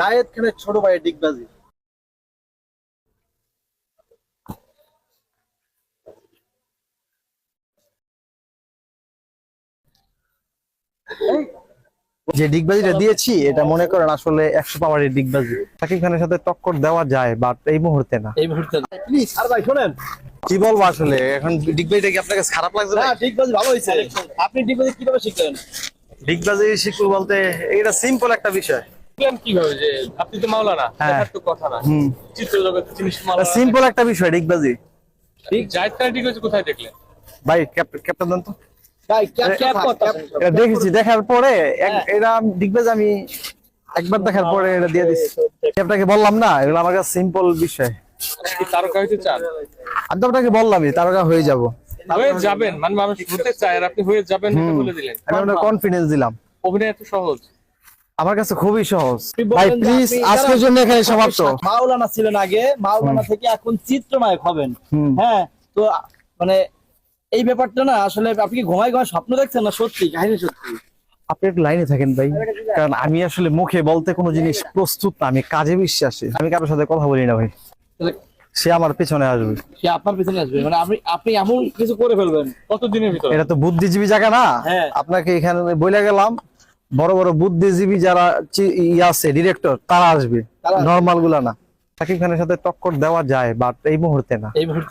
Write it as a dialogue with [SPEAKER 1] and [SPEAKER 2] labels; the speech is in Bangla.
[SPEAKER 1] জায়েদ খানের ছোট ভাইয়ের ডিগবাজি
[SPEAKER 2] যে ডিগবাজিটা দিয়েছি এটা মনে করেন আসলে একশো পাওয়ারের ডিগবাজি শাকিব খানের সাথে টক্কর দেওয়া যায় বাট এই মুহূর্তে না।
[SPEAKER 3] এই মুহূর্তে
[SPEAKER 1] প্লিজ আর ভাই শোনেন।
[SPEAKER 2] কি বলব আসলে? এখন ডিগবাজিটা কি আপনার কাছে খারাপ লাগছে
[SPEAKER 1] না ডিগবাজি ভালো হয়েছে। আপনি ডিগবাজি কীভাবে শিখলেন?
[SPEAKER 2] ডিগবাজি শিখব বলতে এটা সিম্পল একটা বিষয়। হ্যাঁ।
[SPEAKER 3] দেখার তো কথা না।
[SPEAKER 2] হুম।
[SPEAKER 3] চিত্র জগৎ জিনিস মাওলানা
[SPEAKER 2] সিম্পল একটা বিষয় ডিগবাজি।
[SPEAKER 3] ঠিক জায়েদ খান ঠিক আছে কোথায় দেখলেন?
[SPEAKER 2] ভাই ক্যাপ্টেন দেন তো।
[SPEAKER 1] ভাই ক্যাপ
[SPEAKER 3] ক্যাপ
[SPEAKER 1] ক্যাপ
[SPEAKER 3] কথা।
[SPEAKER 2] এটা দেখেছি দেখার পরে এটা ডিগবাজি আমি একবার দেখার পরে এটা দিয়ে দিচ্ছি আপনাকে বললাম না এগুলো আমার কাছে সিম্পল বিষয়।
[SPEAKER 3] কি তারকা হইতে চান?
[SPEAKER 2] আমি তো আপনাকে বললামই তারকা হয়ে যাব।
[SPEAKER 3] হয়ে যাবেন মানে মানুষ হতে চায় আর আপনি হয়ে যাবেন বলে দিলেন।
[SPEAKER 2] আমি আপনার কনফিডেন্স দিলাম।
[SPEAKER 3] অভিনয় এত সহজ।
[SPEAKER 2] আমার কাছে খুবই সহজ। ভাই প্লিজ আজকের জন্য এখানে সমাপ্ত।
[SPEAKER 1] মাওলানা ছিলেন আগে মাওলানা থেকে এখন চিত্রনায়ক হবেন। হ্যাঁ তো মানে এই ব্যাপারটা না আসলে আপনি কি ঘুমায় ঘুমায় স্বপ্ন দেখছেন না সত্যি কাহিনী সত্যি?
[SPEAKER 2] আপনি একটু লাইনে থাকেন ভাই কারণ আমি আসলে মুখে বলতে কোনো জিনিস প্রস্তুত না আমি কাজে বিশ্বাসী। আমি কারোর সাথে কথা বলি না ভাই। সে আমার পেছনে আসবে।
[SPEAKER 1] সে আপনার পিছনে আসবে। মানে আপনি আপনি এমন কিছু করে ফেলবেন
[SPEAKER 3] কত দিনের ভিতরে?
[SPEAKER 2] এটা তো বুদ্ধিজীবী জায়গা না।
[SPEAKER 1] হ্যাঁ।
[SPEAKER 2] আপনাকে এখানে বলে গেলাম। বড় বড় বুদ্ধিজীবী যারা আছে ডিরেক্টর তারা আসবে। নর্মালগুলা না। সাকিব খানের সাথে টক্কর দেওয়া যায় বাট এই মুহূর্তে না।
[SPEAKER 3] এই মুহূর্তে